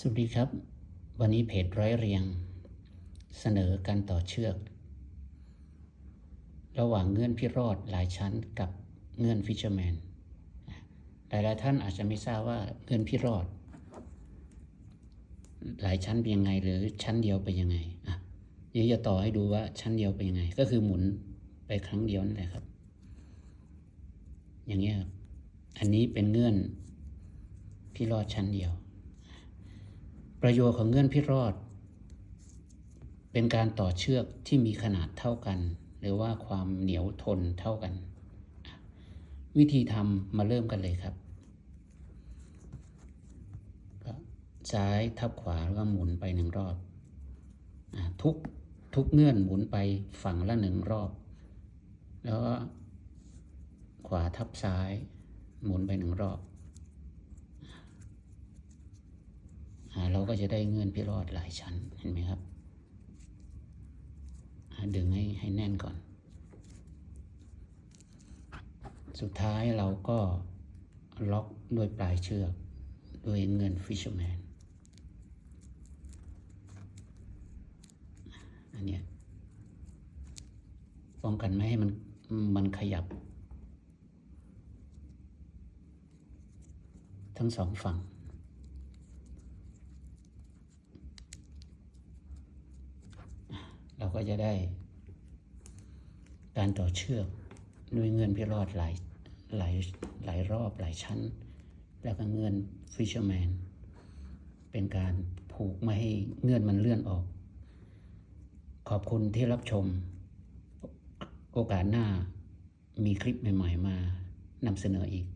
สวัสดีครับ วันนี้เพจร้อยเรียง เสนอการต่อเชือก ระหว่างเงื่อนพิรอดหลายชั้นกับเงื่อนฟิชเชอร์แมนหลายๆท่านอาจจะไม่ทราบว่าเงื่อนพิรอด หลายชั้นเป็นยังไง หรือชั้นเดียวเป็นยังไงอะเดี๋ยวจะต่อให้ดูว่าชั้นเดียวเป็นยังไง ก็คือหมุนไปครั้งเดียวนั่นแหละครับ อย่างเงี้ยครับอันนี้เป็นเงื่อนพิรอดชั้นเดียว ประโยชน์ของเงื่อนพิรอด เป็นการต่อเชือกที่มีขนาดเท่ากัน หรือว่าความเหนียวทนเท่ากัน วิธีทำมาเริ่มกันเลยครับซ้ายทับขวาแล้วก็หมุนไปหนึ่งรอบทุกทุกเงื่อนหมุนไปฝั่งละหนึ่งรอบ แล้วก็ขวาทับซ้าย หมุนไปหนึ่งรอบ อ่าเรา ก็จะได้เงื่อนพิรอดหลายชั้นเห็นไหมครับดึงให้ให้แน่นก่อน สุดท้ายเราก็ล็อกด้วยปลายเชือกด้วยเงื่อนฟิชเชอร์แมนอันเนี้ยป้องกันไม่ให้มันมันขยับ ทั้งสองฝั่ง เรา ก็จะได้ การต่อเชือกด้วยเงื่อนพิรอดหลายหลายหลายรอบหลายชั้น แล้วก็เงื่อนฟิชเชอร์แมนเป็นการผูกไม่ให้เงื่อนมันเลื่อนออก ขอบคุณที่รับชม โอกาสหน้ามีคลิปใหม่ ๆ มานำเสนออีก